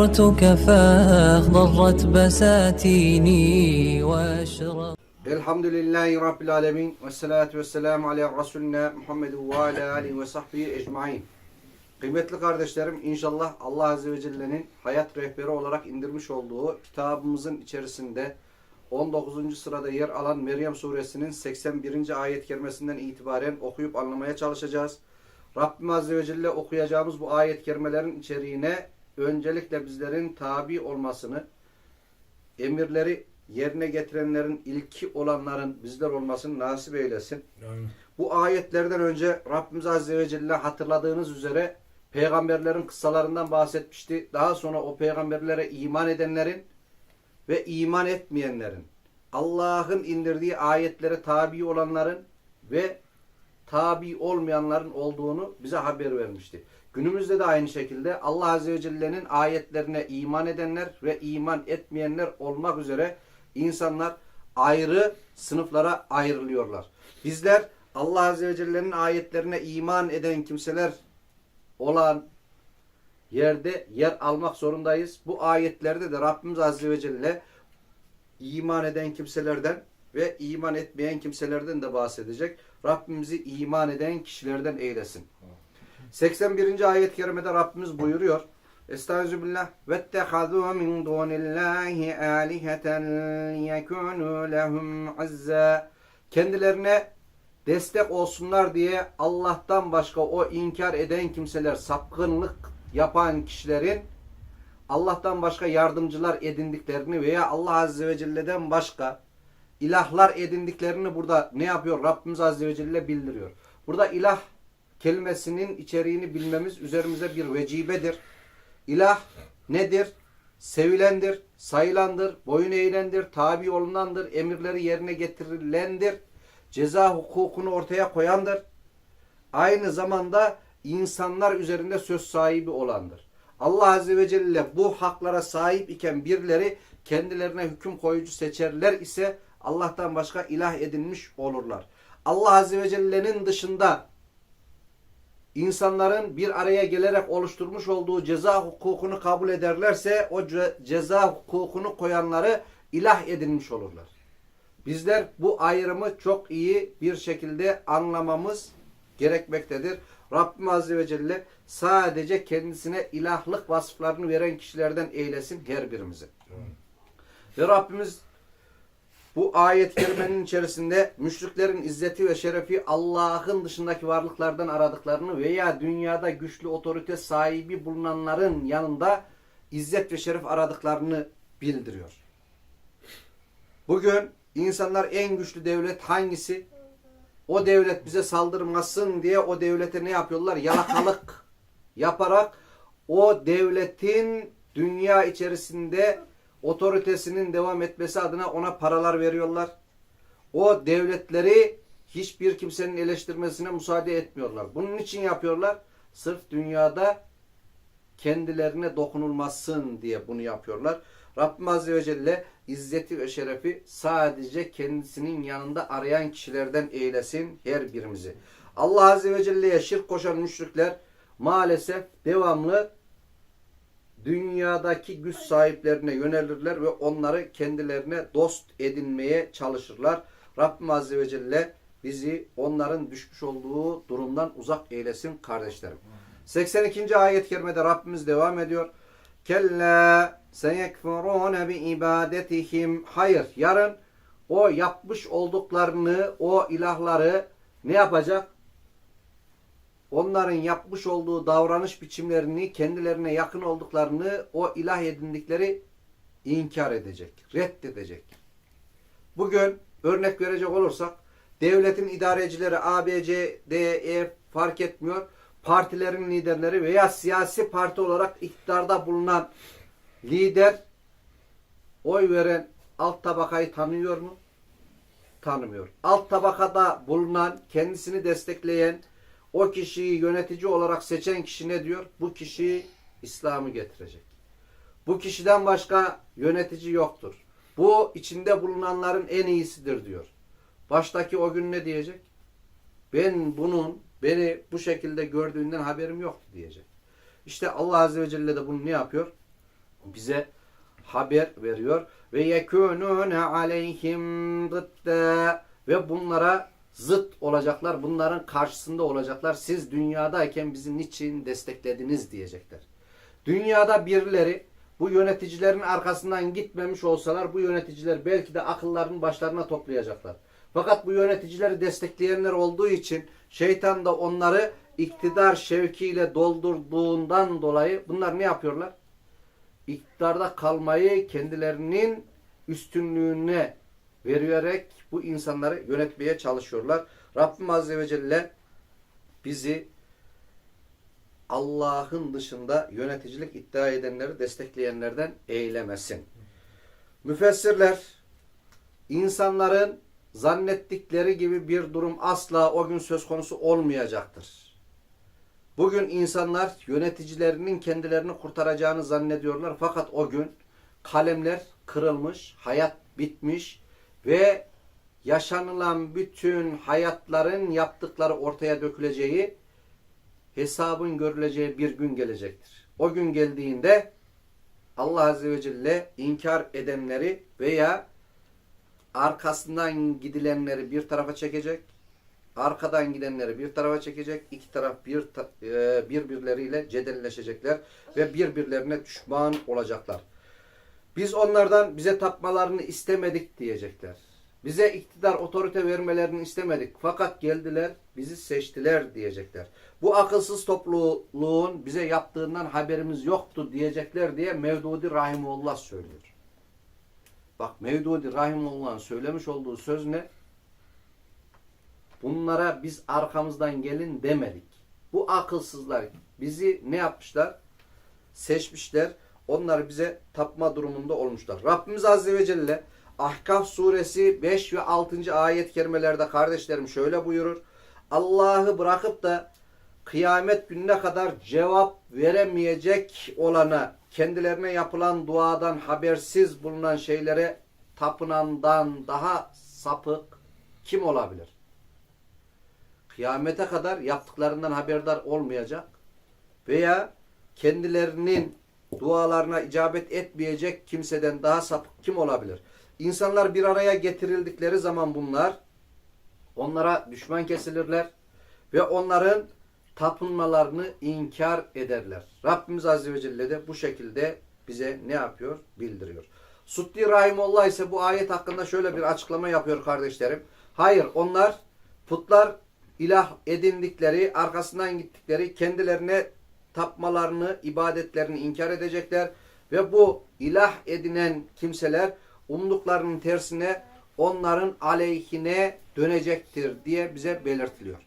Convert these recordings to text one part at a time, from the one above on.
زرتك فاخضرت بساتيني واشرق Elhamdülillahi Rabbil Alemin ve salatu ve selamu ala Resulina Muhammedu ve ala alihi ve sahbihi ecmain. Kıymetli kardeşlerim inşallah Allah Azze ve Celle'nin hayat rehberi olarak indirmiş olduğu kitabımızın içerisinde 19. sırada yer alan Meryem suresinin 81. ayet kerimesinden itibaren okuyup anlamaya çalışacağız. Rabbim Azze ve Celle okuyacağımız bu ayet kerimelerin içeriğine öncelikle bizlerin tabi olmasını, emirleri yerine getirenlerin ilki olanların bizler olmasını nasip eylesin. Bu ayetlerden önce Rabbimiz Azze ve Celle hatırladığınız üzere peygamberlerin kıssalarından bahsetmişti. Daha sonra o peygamberlere iman edenlerin ve iman etmeyenlerin, Allah'ın indirdiği ayetlere tabi olanların ve tabi olmayanların olduğunu bize haber vermişti. Günümüzde de aynı şekilde Allah Azze ve Celle'nin ayetlerine iman edenler ve iman etmeyenler olmak üzere insanlar ayrı sınıflara ayrılıyorlar. Bizler Allah Azze ve Celle'nin ayetlerine iman eden kimseler olan yerde yer almak zorundayız. Bu ayetlerde de Rabbimiz Azze ve Celle iman eden kimselerden ve iman etmeyen kimselerden de bahsedecek. Rabbimizi iman eden kişilerden eylesin. 81. ayet-i kerimede Rabbimiz buyuruyor. Estağfirullah. Vettehazû min dûnillâhi âliheten yekûnû lehum azzâ. Kendilerine destek olsunlar diye Allah'tan başka o inkar eden kimseler, sapkınlık yapan kişilerin Allah'tan başka yardımcılar edindiklerini veya Allah Azze ve Celle'den başka ilahlar edindiklerini burada ne yapıyor? Rabbimiz Azze ve Celle bildiriyor. Burada ilah kelimesinin içeriğini bilmemiz üzerimize bir vecibedir. İlah nedir? Sevilendir, sayılandır, boyun eğilendir, tabi olunandır, emirleri yerine getirilendir, ceza hukukunu ortaya koyandır. Aynı zamanda insanlar üzerinde söz sahibi olandır. Allah Azze ve Celle bu haklara sahip iken birileri kendilerine hüküm koyucu seçerler ise Allah'tan başka ilah edinmiş olurlar. Allah Azze ve Celle'nin dışında insanların bir araya gelerek oluşturmuş olduğu ceza hukukunu kabul ederlerse o ce- ceza hukukunu koyanları ilah edinmiş olurlar. Bizler bu ayrımı çok iyi bir şekilde anlamamız gerekmektedir. Rabbim Azze ve Celle sadece kendisine ilahlık vasıflarını veren kişilerden eylesin her birimizi. Ve Rabbimiz bu ayet kerimenin içerisinde müşriklerin izzeti ve şerefi Allah'ın dışındaki varlıklardan aradıklarını veya dünyada güçlü otorite sahibi bulunanların yanında izzet ve şeref aradıklarını bildiriyor. Bugün insanlar en güçlü devlet hangisi? O devlet bize saldırmasın diye o devlete ne yapıyorlar? Yalakalık yaparak o devletin dünya içerisinde otoritesinin devam etmesi adına ona paralar veriyorlar. O devletleri hiçbir kimsenin eleştirmesine müsaade etmiyorlar. Bunun için yapıyorlar. Sırf dünyada kendilerine dokunulmasın diye bunu yapıyorlar. Rabbim Azze ve Celle izzeti ve şerefi sadece kendisinin yanında arayan kişilerden eylesin her birimizi. Allah Azze ve Celle'ye şirk koşan müşrikler maalesef devamlı dünyadaki güç sahiplerine yönelirler ve onları kendilerine dost edinmeye çalışırlar. Rabbim Azze ve Celle bizi onların düşmüş olduğu durumdan uzak eylesin kardeşlerim. 82. ayet-i kerimede Rabbimiz devam ediyor. Kella seyekfurune bi ibadetihim. Hayır, yarın o yapmış olduklarını, o ilahları ne yapacak? Onların yapmış olduğu davranış biçimlerini, kendilerine yakın olduklarını, o ilah edindikleri inkar edecek, reddedecek. Bugün örnek verecek olursak, devletin idarecileri A, B, C, D, E fark etmiyor. Partilerin liderleri veya siyasi parti olarak iktidarda bulunan lider oy veren alt tabakayı tanıyor mu? Tanımıyor. Alt tabakada bulunan, kendisini destekleyen, o kişiyi yönetici olarak seçen kişi ne diyor? Bu kişi İslam'ı getirecek. Bu kişiden başka yönetici yoktur. Bu içinde bulunanların en iyisidir diyor. Baştaki o gün ne diyecek? Ben bunun beni bu şekilde gördüğünden haberim yoktu diyecek. İşte Allah Azze ve Celle de bunu ne yapıyor? bize haber veriyor ve yekunune aleyhim dıdda ve bunlara zıt olacaklar. Bunların karşısında olacaklar. Siz dünyadayken bizi niçin desteklediniz diyecekler. Dünyada birileri bu yöneticilerin arkasından gitmemiş olsalar bu yöneticiler belki de akıllarını başlarına toplayacaklar. Fakat bu yöneticileri destekleyenler olduğu için şeytan da onları iktidar şevkiyle doldurduğundan dolayı bunlar ne yapıyorlar? iktidarda kalmayı kendilerinin üstünlüğüne vererek bu insanları yönetmeye çalışıyorlar. Rabbim Azze ve Celle bizi Allah'ın dışında yöneticilik iddia edenleri destekleyenlerden eylemesin. Müfessirler insanların zannettikleri gibi bir durum asla o gün söz konusu olmayacaktır. Bugün insanlar yöneticilerinin kendilerini kurtaracağını zannediyorlar. Fakat o gün kalemler kırılmış, hayat bitmiş ve yaşanılan bütün hayatların yaptıkları ortaya döküleceği, hesabın görüleceği bir gün gelecektir. O gün geldiğinde Allah Azze ve Celle inkar edenleri veya arkasından gidilenleri bir tarafa çekecek, arkadan gidenleri bir tarafa çekecek, iki taraf bir e, birbirleriyle cedelleşecekler ve birbirlerine düşman olacaklar. Biz onlardan bize tapmalarını istemedik diyecekler. Bize iktidar otorite vermelerini istemedik. Fakat geldiler, bizi seçtiler diyecekler. Bu akılsız topluluğun bize yaptığından haberimiz yoktu diyecekler diye Mevdudi Rahimullah söylüyor. Bak Mevdudi Rahimullah'ın söylemiş olduğu söz ne? Bunlara biz arkamızdan gelin demedik. Bu akılsızlar bizi ne yapmışlar? Seçmişler. Onlar bize tapma durumunda olmuşlar. Rabbimiz Azze ve Celle Ahkaf suresi 5 ve 6. ayet kerimelerde kardeşlerim şöyle buyurur. Allah'ı bırakıp da kıyamet gününe kadar cevap veremeyecek olana, kendilerine yapılan duadan habersiz bulunan şeylere tapınandan daha sapık kim olabilir? Kıyamete kadar yaptıklarından haberdar olmayacak veya kendilerinin dualarına icabet etmeyecek kimseden daha sapık kim olabilir? İnsanlar bir araya getirildikleri zaman bunlar onlara düşman kesilirler ve onların tapınmalarını inkar ederler. Rabbimiz Azze ve Celle de bu şekilde bize ne yapıyor? Bildiriyor. Suddi Rahimullah ise bu ayet hakkında şöyle bir açıklama yapıyor kardeşlerim. Hayır onlar putlar ilah edindikleri, arkasından gittikleri, kendilerine tapmalarını, ibadetlerini inkar edecekler ve bu ilah edinen kimseler umduklarının tersine onların aleyhine dönecektir diye bize belirtiliyor.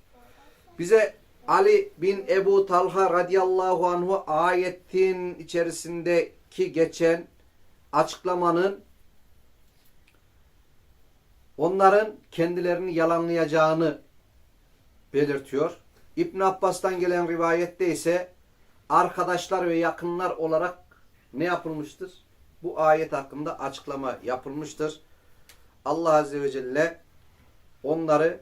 Bize Ali bin Ebu Talha radıyallahu anhu ayetin içerisindeki geçen açıklamanın onların kendilerini yalanlayacağını belirtiyor. İbn Abbas'tan gelen rivayette ise arkadaşlar ve yakınlar olarak ne yapılmıştır? Bu ayet hakkında açıklama yapılmıştır. Allah Azze ve Celle onları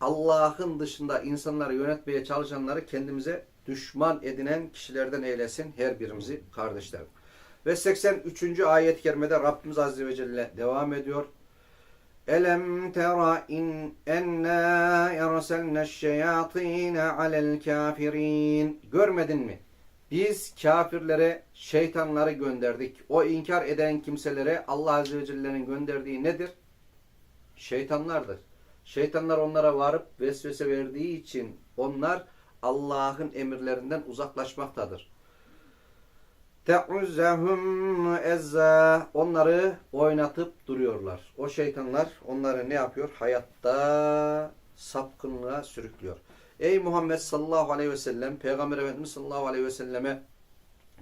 Allah'ın dışında insanları yönetmeye çalışanları kendimize düşman edinen kişilerden eylesin her birimizi kardeşlerim. Ve 83. ayet-i kerimede Rabbimiz Azze ve Celle devam ediyor. Elem tera in enna erselna şeyatine alel kafirin. Görmedin mi? Biz kafirlere şeytanları gönderdik. O inkar eden kimselere Allah Azze ve Celle'nin gönderdiği nedir? Şeytanlardır. Şeytanlar onlara varıp vesvese verdiği için onlar Allah'ın emirlerinden uzaklaşmaktadır. Te'uzzehum ezza onları oynatıp duruyorlar. O şeytanlar onları ne yapıyor? Hayatta sapkınlığa sürüklüyor. Ey Muhammed sallallahu aleyhi ve sellem Peygamber Efendimiz sallallahu aleyhi ve selleme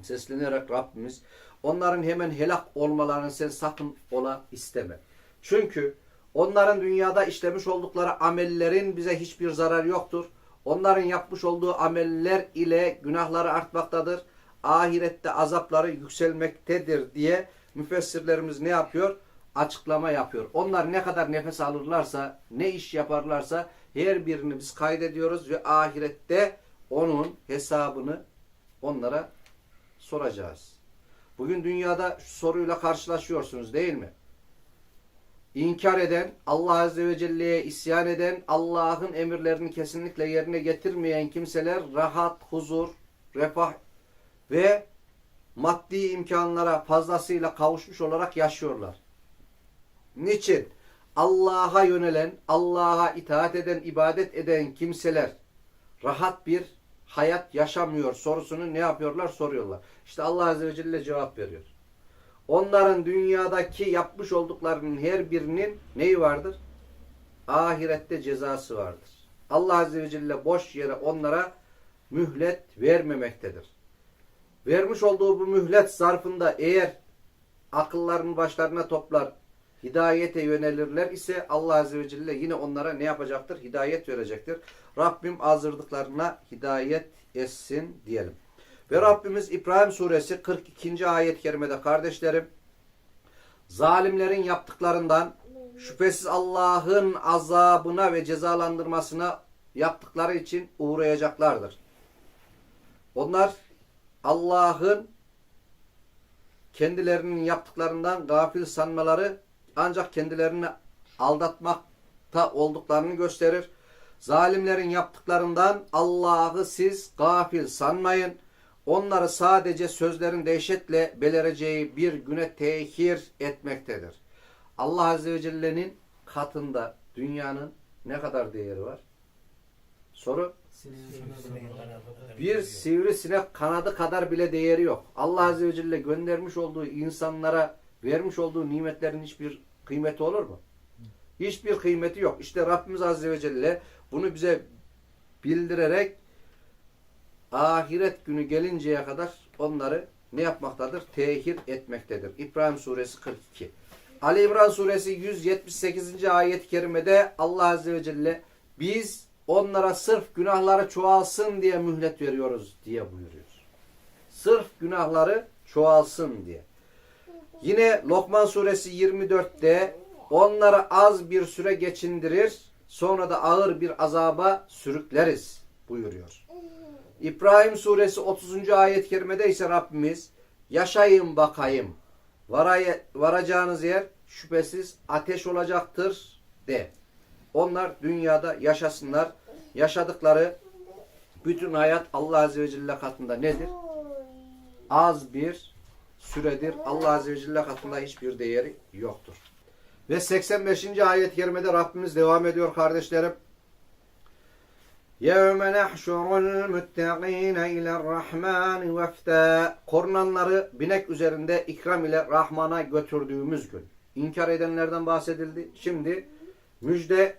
seslenerek Rabbimiz onların hemen helak olmalarını sen sakın ola isteme. Çünkü onların dünyada işlemiş oldukları amellerin bize hiçbir zarar yoktur. Onların yapmış olduğu ameller ile günahları artmaktadır. Ahirette azapları yükselmektedir diye müfessirlerimiz ne yapıyor? Açıklama yapıyor. Onlar ne kadar nefes alırlarsa, ne iş yaparlarsa her birini biz kaydediyoruz ve ahirette onun hesabını onlara soracağız. Bugün dünyada şu soruyla karşılaşıyorsunuz değil mi? İnkar eden, Allah Azze ve Celle'ye isyan eden, Allah'ın emirlerini kesinlikle yerine getirmeyen kimseler rahat, huzur, refah ve maddi imkanlara fazlasıyla kavuşmuş olarak yaşıyorlar. Niçin? Allah'a yönelen, Allah'a itaat eden, ibadet eden kimseler rahat bir hayat yaşamıyor sorusunu ne yapıyorlar? Soruyorlar. İşte Allah Azze ve Celle cevap veriyor. Onların dünyadaki yapmış olduklarının her birinin neyi vardır? Ahirette cezası vardır. Allah Azze ve Celle boş yere onlara mühlet vermemektedir. Vermiş olduğu bu mühlet zarfında eğer akıllarını başlarına toplar, hidayete yönelirler ise Allah Azze ve Celle yine onlara ne yapacaktır? Hidayet verecektir. Rabbim azdırdıklarına hidayet etsin diyelim. Ve Rabbimiz İbrahim suresi 42. ayet-i kerimede kardeşlerim zalimlerin yaptıklarından şüphesiz Allah'ın azabına ve cezalandırmasına yaptıkları için uğrayacaklardır. Onlar Allah'ın kendilerinin yaptıklarından gafil sanmaları ancak kendilerini aldatmakta olduklarını gösterir. Zalimlerin yaptıklarından Allah'ı siz gafil sanmayın. Onları sadece sözlerin dehşetle belireceği bir güne tehir etmektedir. Allah Azze ve Celle'nin katında dünyanın ne kadar değeri var? Soru? Bir sivrisinek kanadı kadar bile değeri yok. Allah Azze ve Celle göndermiş olduğu insanlara vermiş olduğu nimetlerin hiçbir kıymeti olur mu? Hiçbir kıymeti yok. İşte Rabbimiz Azze ve Celle bunu bize bildirerek ahiret günü gelinceye kadar onları ne yapmaktadır? Tehir etmektedir. İbrahim suresi 42. Ali İmran suresi 178. ayet-i kerimede Allah Azze ve Celle biz onlara sırf günahları çoğalsın diye mühlet veriyoruz diye buyuruyor. Sırf günahları çoğalsın diye. Yine Lokman suresi 24'te onları az bir süre geçindirir sonra da ağır bir azaba sürükleriz buyuruyor. İbrahim suresi 30. ayet-i kerimede ise Rabbimiz yaşayın bakayım varacağınız yer şüphesiz ateş olacaktır de. Onlar dünyada yaşasınlar. Yaşadıkları bütün hayat Allah Azze ve Celle katında nedir? Az bir süredir. Allah Azze ve Celle katında hiçbir değeri yoktur. Ve 85. ayet-i kerimede Rabbimiz devam ediyor kardeşlerim. يَوْمَ نَحْشُرُ الْمُتَّقِينَ اِلَى الرَّحْمَانِ وَفْتَى Korunanları binek üzerinde ikram ile Rahman'a götürdüğümüz gün. İnkar edenlerden bahsedildi. Şimdi müjde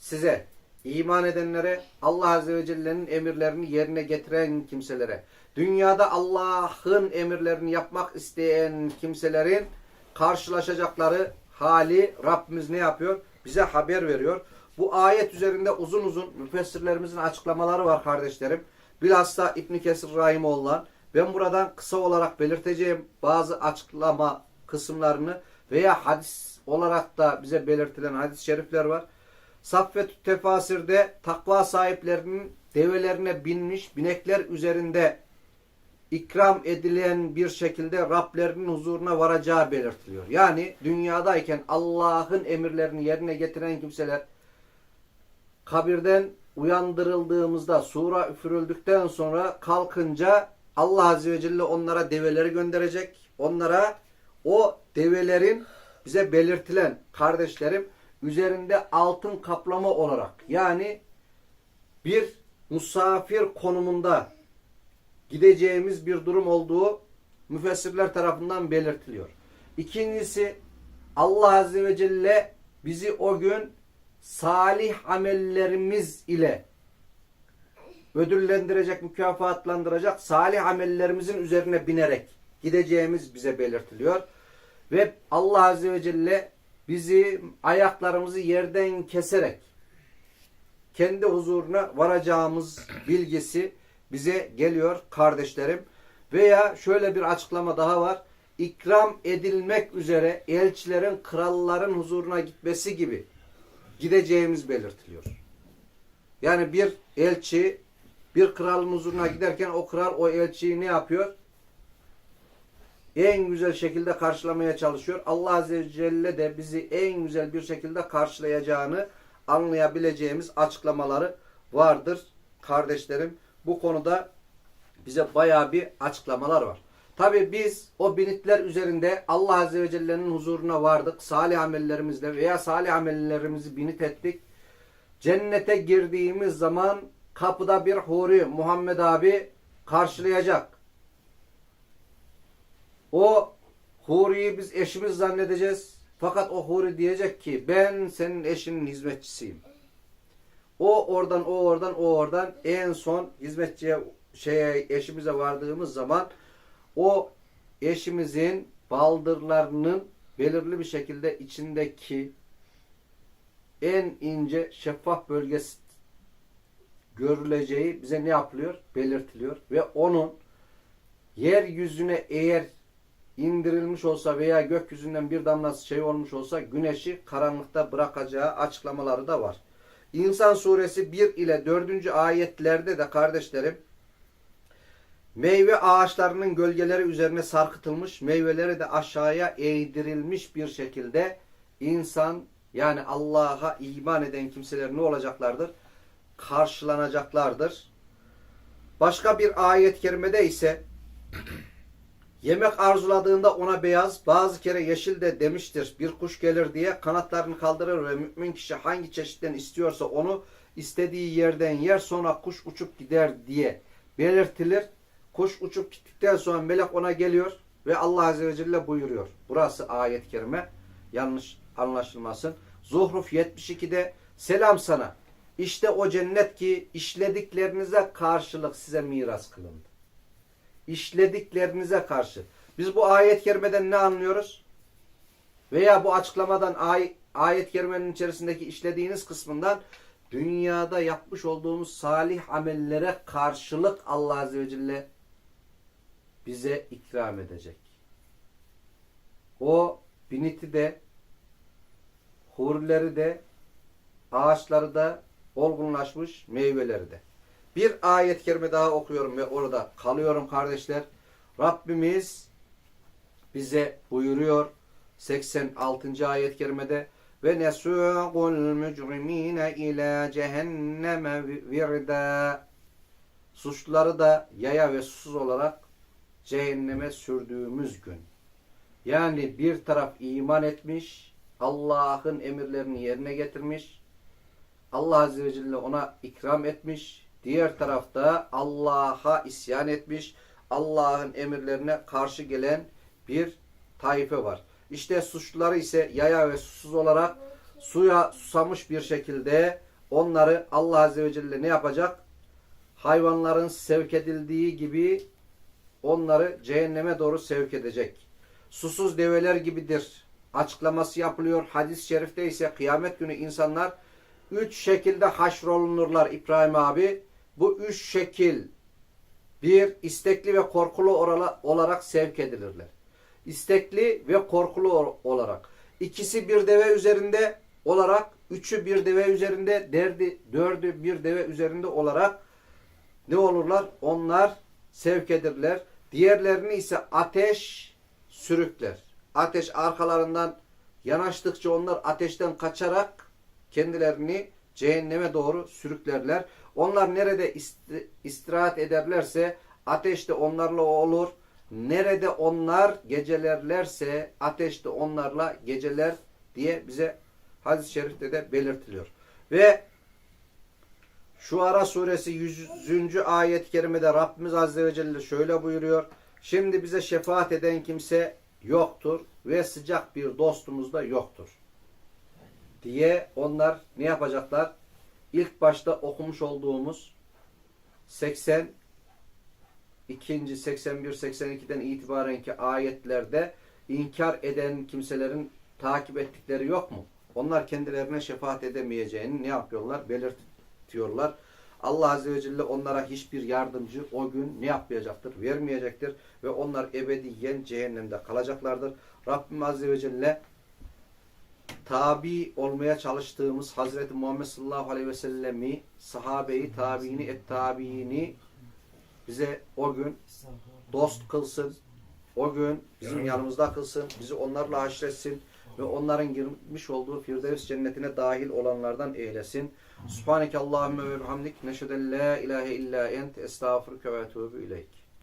size, iman edenlere, Allah Azze ve Celle'nin emirlerini yerine getiren kimselere, dünyada Allah'ın emirlerini yapmak isteyen kimselerin karşılaşacakları hali Rabbimiz ne yapıyor? Bize haber veriyor. Bu ayet üzerinde uzun uzun müfessirlerimizin açıklamaları var kardeşlerim. Bilhassa İbn Kesir Rahimoğlu'ndan. Ben buradan kısa olarak belirteceğim bazı açıklama kısımlarını veya hadis olarak da bize belirtilen hadis-i şerifler var. Saffet Tefasir'de takva sahiplerinin develerine binmiş binekler üzerinde ikram edilen bir şekilde Rablerinin huzuruna varacağı belirtiliyor. Yani dünyadayken Allah'ın emirlerini yerine getiren kimseler kabirden uyandırıldığımızda sura üfürüldükten sonra kalkınca Allah Azze ve Celle onlara develeri gönderecek. Onlara o develerin bize belirtilen kardeşlerim üzerinde altın kaplama olarak yani bir musafir konumunda gideceğimiz bir durum olduğu müfessirler tarafından belirtiliyor. İkincisi Allah Azze ve Celle bizi o gün salih amellerimiz ile ödüllendirecek, mükafatlandıracak salih amellerimizin üzerine binerek gideceğimiz bize belirtiliyor. Ve Allah Azze ve Celle bizi ayaklarımızı yerden keserek kendi huzuruna varacağımız bilgisi bize geliyor kardeşlerim. Veya şöyle bir açıklama daha var. İkram edilmek üzere elçilerin kralların huzuruna gitmesi gibi gideceğimiz belirtiliyor. Yani bir elçi bir kralın huzuruna giderken o kral o elçiyi ne yapıyor? En güzel şekilde karşılamaya çalışıyor. Allah Azze ve Celle de bizi en güzel bir şekilde karşılayacağını anlayabileceğimiz açıklamaları vardır kardeşlerim. Bu konuda bize bayağı bir açıklamalar var. Tabi biz o binitler üzerinde Allah Azze ve Celle'nin huzuruna vardık. Salih amellerimizle veya salih amellerimizi binit ettik. Cennete girdiğimiz zaman kapıda bir huri Muhammed abi karşılayacak. O huriyi biz eşimiz zannedeceğiz. Fakat o huri diyecek ki ben senin eşinin hizmetçisiyim. O oradan o oradan o oradan en son hizmetçiye şeye eşimize vardığımız zaman o eşimizin baldırlarının belirli bir şekilde içindeki en ince şeffaf bölgesi görüleceği bize ne yapılıyor? Belirtiliyor. Ve onun yeryüzüne eğer indirilmiş olsa veya gökyüzünden bir damla şey olmuş olsa güneşi karanlıkta bırakacağı açıklamaları da var. İnsan suresi 1 ile 4. ayetlerde de kardeşlerim meyve ağaçlarının gölgeleri üzerine sarkıtılmış, meyveleri de aşağıya eğdirilmiş bir şekilde insan yani Allah'a iman eden kimseler ne olacaklardır? Karşılanacaklardır. Başka bir ayet-i kerimede ise yemek arzuladığında ona beyaz, bazı kere yeşil de demiştir. Bir kuş gelir diye kanatlarını kaldırır ve mümin kişi hangi çeşitten istiyorsa onu istediği yerden yer sonra kuş uçup gider diye belirtilir. Kuş uçup gittikten sonra melek ona geliyor ve Allah Azze ve Celle buyuruyor. Burası ayet-i kerime. Yanlış anlaşılmasın. Zuhruf 72'de selam sana. İşte o cennet ki işlediklerinize karşılık size miras kılındı. İşlediklerinize karşı. Biz bu ayet-i kerimeden ne anlıyoruz? Veya bu açıklamadan ay ayet-i kerimenin içerisindeki işlediğiniz kısmından dünyada yapmış olduğumuz salih amellere karşılık Allah Azze ve Celle bize ikram edecek. O biniti de hurileri de ağaçları da olgunlaşmış meyveleri de. Bir ayet-i kerime daha okuyorum ve orada kalıyorum kardeşler. Rabbimiz bize buyuruyor 86. ayet-i kerimede ve nesuqul mücrimine ila cehenneme virda suçluları da yaya ve susuz olarak cehenneme sürdüğümüz gün. Yani bir taraf iman etmiş, Allah'ın emirlerini yerine getirmiş, Allah Azze ve Celle ona ikram etmiş, diğer tarafta Allah'a isyan etmiş, Allah'ın emirlerine karşı gelen bir taife var. İşte suçluları ise yaya ve susuz olarak suya susamış bir şekilde onları Allah Azze ve Celle ne yapacak? Hayvanların sevk edildiği gibi onları cehenneme doğru sevk edecek. Susuz develer gibidir. Açıklaması yapılıyor. Hadis-i şerifte ise kıyamet günü insanlar üç şekilde haşrolunurlar İbrahim abi. Bu üç şekil bir istekli ve korkulu olarak sevk edilirler. İstekli ve korkulu olarak. İkisi bir deve üzerinde olarak, üçü bir deve üzerinde, derdi, dördü bir deve üzerinde olarak ne olurlar? Onlar sevk edilirler. Diğerlerini ise ateş sürükler. Ateş arkalarından yanaştıkça onlar ateşten kaçarak kendilerini cehenneme doğru sürüklerler. Onlar nerede istirahat ederlerse ateş de onlarla olur. Nerede onlar gecelerlerse ateş de onlarla geceler diye bize hadis-i şerifte de belirtiliyor. Ve şu ara suresi 100. ayet-i kerimede Rabbimiz Azze ve Celle şöyle buyuruyor. Şimdi bize şefaat eden kimse yoktur ve sıcak bir dostumuz da yoktur. Diye onlar ne yapacaklar? İlk başta okumuş olduğumuz 80 ikinci 81 82'den itibaren ki ayetlerde inkar eden kimselerin takip ettikleri yok mu? Onlar kendilerine şefaat edemeyeceğini ne yapıyorlar? Belirtiyorlar. Allah Azze ve Celle onlara hiçbir yardımcı o gün ne yapmayacaktır? Vermeyecektir. Ve onlar ebediyen cehennemde kalacaklardır. Rabbim Azze ve Celle tabi olmaya çalıştığımız Hazreti Muhammed sallallahu aleyhi ve sellemi, sahabeyi, tabiini, et tabiini bize o gün dost kılsın. o gün bizim yanımızda kılsın, bizi onlarla haşretsin ve onların girmiş olduğu Firdevs cennetine dahil olanlardan eylesin. Subhaneke Allahümme ve bihamdik. Neşheden la ilahe illa ent. Estağfurüke ve etûbü ileyk.